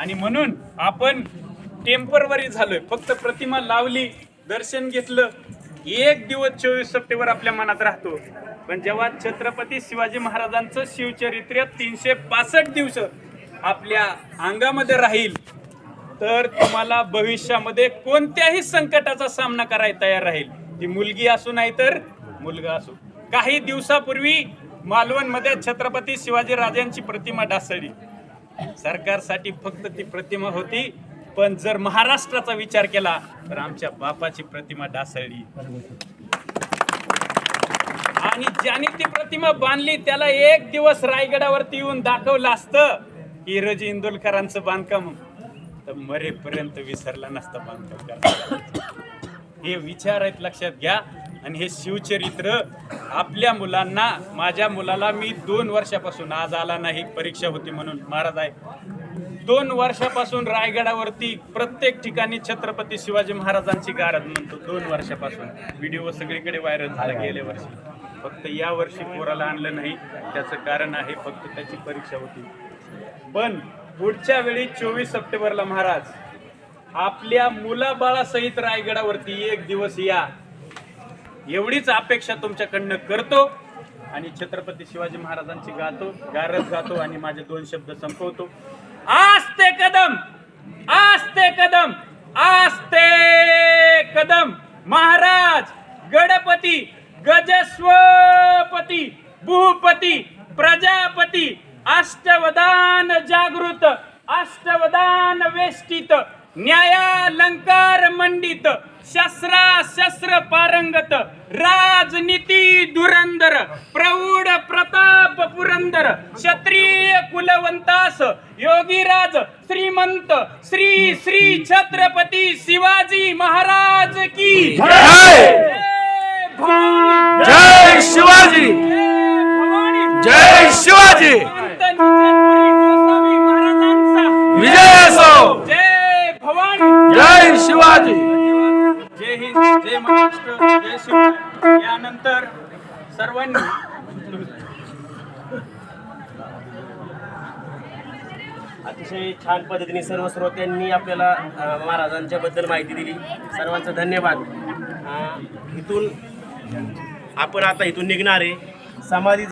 आणि म्हणून आपण टेम्परवरी झालोय. फक्त प्रतिमा लावली दर्शन घेतलं. एक दिवस चोवीस सप्टेंबर आपल्या मनात राहतो. पण जेव्हा छत्रपती शिवाजी महाराजांचं शिवचरित्र तीनशे पासष्ट दिवस आपल्या अंगामध्ये राहील तर तुम्हाला भविष्यामध्ये कोणत्याही संकटाचा सामना करायला तयार राहील. ती मुलगी असू नाही तर मुलगा असो. काही दिवसापूर्वी मालवणमध्ये छत्रपती शिवाजी राजांची प्रतिमा ढासळली. सरकारसाठी फक्त ती प्रतिमा होती पण जर महाराष्ट्राचा विचार केला तर आमच्या बापाची प्रतिमा ढासळली. आणि ज्याने ती प्रतिमा बांधली त्याला एक दिवस रायगडावरती येऊन दाखवलं असतं की रजी इंदोलकरांचं बांधकाम तर मरेपर्यंत विसरला नसतं बांधकाम हे विचार आहेत लक्षात घ्या. आणि हे शिवचरित्र आपल्या मुलांना माझ्या मुलाला मी दोन वर्षापासून आज आला नाही परीक्षा होती म्हणून महाराज आहे. दोन वर्षापासून रायगडावरती प्रत्येक ठिकाणी छत्रपती शिवाजी महाराजांची गारद म्हणतो दोन वर्षापासून. व्हिडिओ सगळीकडे व्हायरल झाला गेल्या वर्षी. फक्त या वर्षी पोराला आणलं नाही त्याचं कारण आहे फक्त त्याची परीक्षा होती. पण पुढच्या वेळी चोवीस सप्टेंबरला महाराज आपल्या मुलाबाळासहित रायगडावरती एक दिवस या. एवढीच अपेक्षा तुमच्याकडनं करतो आणि छत्रपती शिवाजी महाराजांची गातो गारज गातो आणि माझे दोन शब्द संपवतो. आस्ते कदम आस्ते कदम आस्ते कदम. महाराज गणपती गजस्वपती भूपती प्रजापती अष्टवदान जागृत अष्टवदान वेष्टित न्यायालंकार मंडित शस्त्रा शस्त्र पारंगत राजनीती धुरंदर प्रौढ प्रताप पुरंदर क्षत्रिय कुलवंतास योगीराज श्रीमंत श्री श्री छत्रपती शिवाजी महाराज की जय! शिवाजी! जय शिवाजी! विजय असो! जय भवानी! जय शिवाजी! जय हिंद जय महाराष्ट्र जय शिवराय. यानंतर सर्वांनी अतिशय छान पद्धतीने सर्व श्रोत्यांनी आपल्याला महाराजांच्या बद्दल माहिती दिली. सर्वांचा धन्यवाद. इथून आपण आता इथून निघणार आहे. समाधी